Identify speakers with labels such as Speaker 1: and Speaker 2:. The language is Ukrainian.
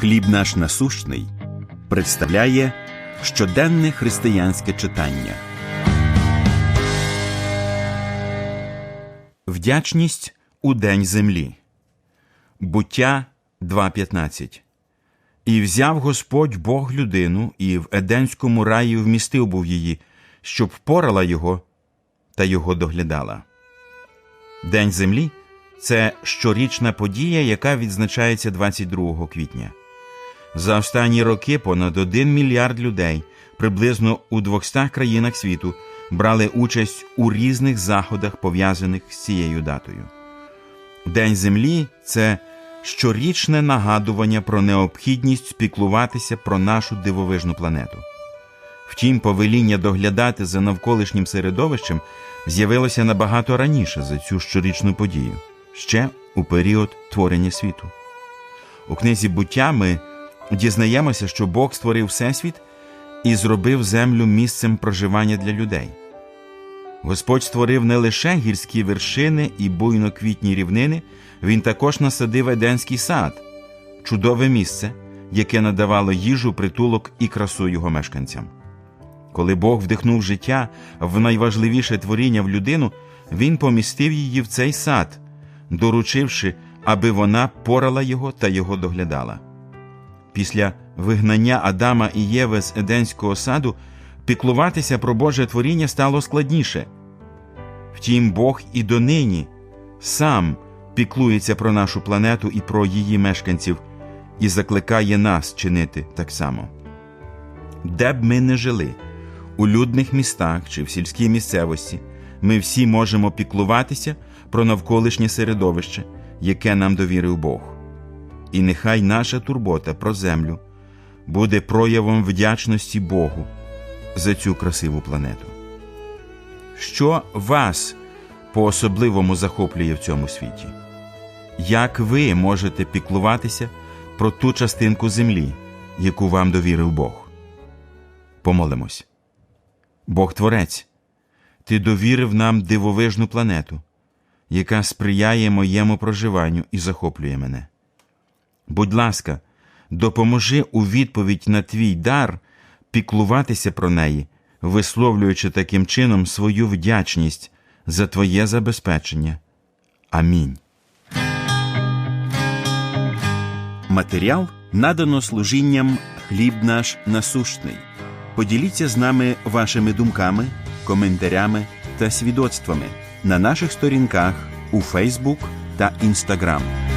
Speaker 1: Хліб наш насущний представляє щоденне християнське читання. Вдячність у День землі. Буття 2.15. І взяв Господь Бог людину, і в Еденському раї вмістив був її, щоб порала його та його доглядала. День землі це щорічна подія, яка відзначається 22 квітня. За останні роки понад 1 мільярд людей, приблизно у 200 країнах світу, брали участь у різних заходах, пов'язаних з цією датою. День землі це щорічне нагадування про необхідність спіклуватися про нашу дивовижну планету. Втім, повеління доглядати за навколишнім середовищем з'явилося набагато раніше за цю щорічну подію, ще у період творення світу. У книзі буття ми дізнаємося, що Бог створив Всесвіт і зробив землю місцем проживання для людей. Господь створив не лише гірські вершини і буйноквітні рівнини, він також насадив Еденський сад, чудове місце, яке надавало їжу, притулок і красу його мешканцям. Коли Бог вдихнув життя в найважливіше творіння в людину, Він помістив її в цей сад, доручивши, аби вона порала його та його доглядала. Після вигнання Адама і Єви з Еденського саду піклуватися про Боже творіння стало складніше. Втім, Бог і донині сам піклується про нашу планету і про її мешканців і закликає нас чинити так само. Де б ми не жили, у людних містах чи в сільській місцевості, ми всі можемо піклуватися про навколишнє середовище, яке нам довірив Бог. І нехай наша турбота про землю буде проявом вдячності Богу за цю красиву планету. Що вас по особливому захоплює в цьому світі? Як ви можете піклуватися про ту частинку землі, яку вам довірив Бог? Помолимось. Бог Творець, Ти довірив нам дивовижну планету, яка сприяє моєму проживанню і захоплює мене. Будь ласка, допоможи у відповідь на твій дар піклуватися про неї, висловлюючи таким чином свою вдячність за Твоє забезпечення. Амінь. Матеріал надано служінням хліб наш насущний. Поділіться з нами вашими думками, коментарями та свідоцтвами на наших сторінках у Фейсбук та Інстаграм.